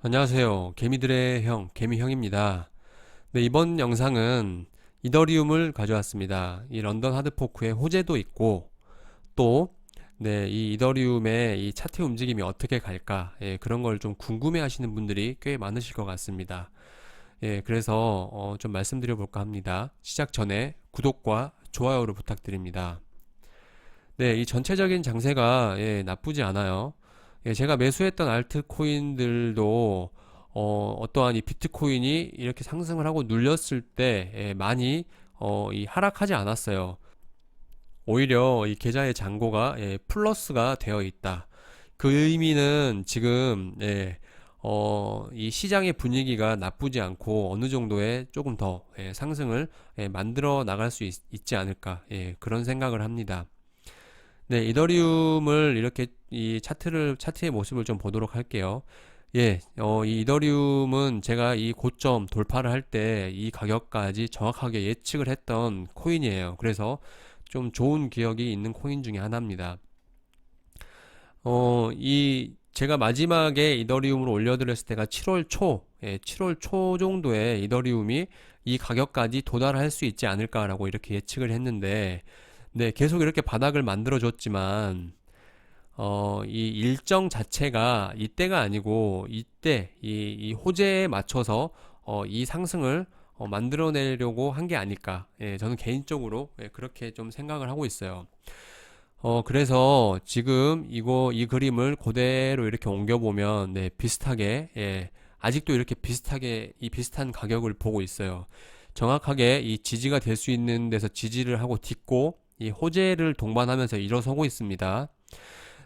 안녕하세요. 개미들의 형, 개미형입니다. 네, 이번 영상은 이더리움을 가져왔습니다. 이 런던 하드포크의 호재도 있고, 또, 네, 이 이더리움의 이 차트 움직임이 어떻게 갈까, 예, 그런 걸 좀 궁금해 하시는 분들이 꽤 많으실 것 같습니다. 예, 그래서, 어, 좀 말씀드려 볼까 합니다. 시작 전에 구독과 좋아요를 부탁드립니다. 네, 이 전체적인 장세가, 예, 나쁘지 않아요. 예, 제가 매수했던 알트코인들도 어, 어떠한 이 비트코인이 이렇게 상승을 하고 눌렸을 때 예, 많이 어, 이 하락하지 않았어요. 오히려 이 계좌의 잔고가 예, 플러스가 되어 있다. 그 의미는 지금 예, 어, 이 시장의 분위기가 나쁘지 않고 어느 정도의 조금 더 예, 상승을 예, 만들어 나갈 수 있, 지 않을까 예, 그런 생각을 합니다. 네, 이더리움을 이렇게 이 차트를 차트의 모습을 좀 보도록 할게요. 예, 어, 이 이더리움은 제가 이 고점 돌파를 할 때 이 가격까지 정확하게 예측을 했던 코인이에요. 그래서 좀 좋은 기억이 있는 코인 중에 하나입니다. 어, 이 제가 마지막에 이더리움을 올려드렸을 때가 7월 초, 예, 7월 초 정도에 이더리움이 이 가격까지 도달할 수 있지 않을까라고 이렇게 예측을 했는데 네, 계속 이렇게 바닥을 만들어 줬지만 어, 이 일정 자체가 이때가 아니고 이때 이, 이 호재에 맞춰서 어, 이 상승을 어, 만들어내려고 한 게 아닐까. 예, 저는 개인적으로 예, 그렇게 좀 생각을 하고 있어요. 어, 그래서 지금 이거 이 그림을 그대로 이렇게 옮겨보면 네, 비슷하게 예, 아직도 이렇게 비슷하게 이 비슷한 가격을 보고 있어요. 정확하게 이 지지가 될 수 있는 데서 지지를 하고 딛고 이 호재를 동반하면서 일어서고 있습니다.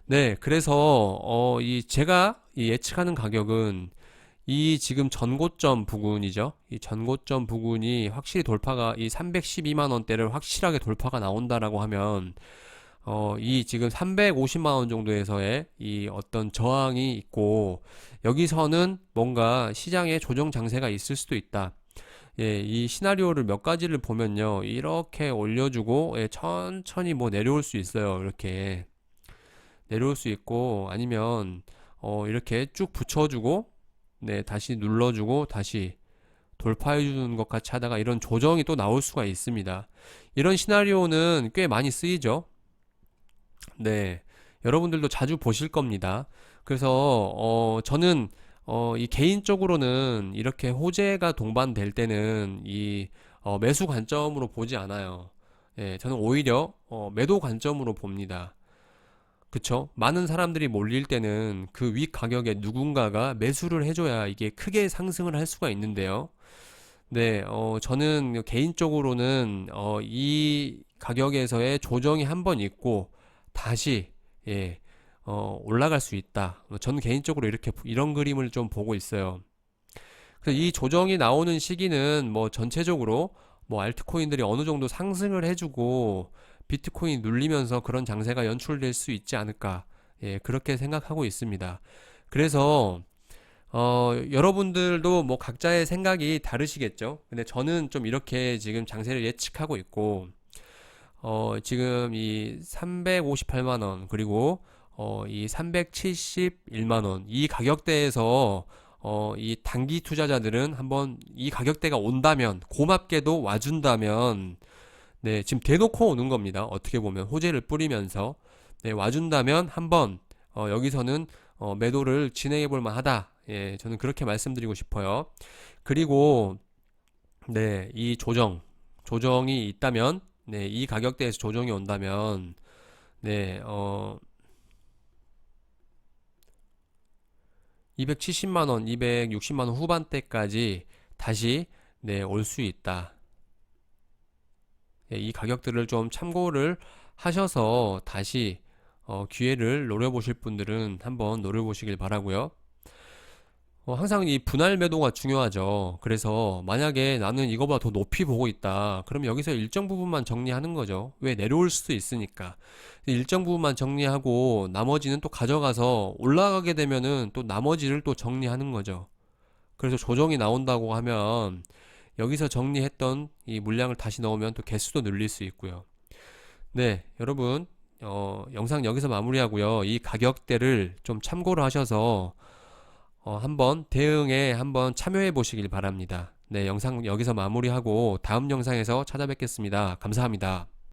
네, 그래서 어, 이 제가 이 예측하는 가격은 이 지금 전고점 부근이죠. 이 전고점 부근이 확실히 돌파가 이 312만 원대를 확실하게 돌파가 나온다라고 하면 어, 이 지금 350만 원 정도에서의 이 어떤 저항이 있고 여기서는 뭔가 시장에 조정 장세가 있을 수도 있다. 예, 이 시나리오를 몇 가지를 보면요. 이렇게 올려주고, 예, 천천히 뭐 내려올 수 있어요. 이렇게. 내려올 수 있고, 아니면, 어, 이렇게 쭉 붙여주고, 네, 다시 눌러주고, 다시 돌파해 주는 것 같이 하다가 이런 조정이 또 나올 수가 있습니다. 이런 시나리오는 꽤 많이 쓰이죠. 네. 여러분들도 자주 보실 겁니다. 그래서, 어, 저는 어, 이 개인적으로는 이렇게 호재가 동반될 때는 이 어, 매수 관점으로 보지 않아요. 예, 저는 오히려 어, 매도 관점으로 봅니다. 그쵸? 많은 사람들이 몰릴 때는 그 윗 가격에 누군가가 매수를 해줘야 이게 크게 상승을 할 수가 있는데요. 네, 어, 저는 개인적으로는 어, 이 가격에서의 조정이 한 번 있고 다시 예, 어, 올라갈 수 있다. 저는 개인적으로 이렇게 이런 그림을 좀 보고 있어요. 그래서 이 조정이 나오는 시기는 뭐 전체적으로 뭐 알트코인들이 어느 정도 상승을 해주고 비트코인 눌리면서 그런 장세가 연출될 수 있지 않을까. 예, 그렇게 생각하고 있습니다. 그래서 어, 여러분들도 뭐 각자의 생각이 다르시겠죠. 근데 저는 좀 이렇게 지금 장세를 예측하고 있고 어, 지금 이 358만 원 그리고 어, 이 371만 원, 이 가격대에서 어, 이 단기 투자자들은 한번 이 가격대가 온다면, 고맙게도 와준다면, 네, 지금 대놓고 오는 겁니다. 어떻게 보면 호재를 뿌리면서, 네, 와준다면 한번, 어, 여기서는 어, 매도를 진행해 볼 만하다. 예, 저는 그렇게 말씀드리고 싶어요. 그리고, 네, 이 조정, 조정이 있다면, 네, 이 가격대에서 조정이 온다면, 네, 어, 270만 원, 260만 원 후반대까지 다시 네, 올 수 있다. 네, 이 가격들을 좀 참고를 하셔서 다시 어, 기회를 노려보실 분들은 한번 노려보시길 바라고요. 어, 항상 이 분할 매도가 중요하죠. 그래서 만약에 나는 이거보다 더 높이 보고 있다. 그럼 여기서 일정 부분만 정리하는 거죠. 왜 내려올 수도 있으니까. 일정 부분만 정리하고 나머지는 또 가져가서 올라가게 되면은 또 나머지를 또 정리하는 거죠. 그래서 조정이 나온다고 하면 여기서 정리했던 이 물량을 다시 넣으면 또 개수도 늘릴 수 있고요. 네, 여러분, 어, 영상 여기서 마무리하고요. 이 가격대를 좀 참고를 하셔서 어, 한번 대응에 한번 참여해 보시길 바랍니다. 네, 영상 여기서 마무리하고 다음 영상에서 찾아뵙겠습니다. 감사합니다.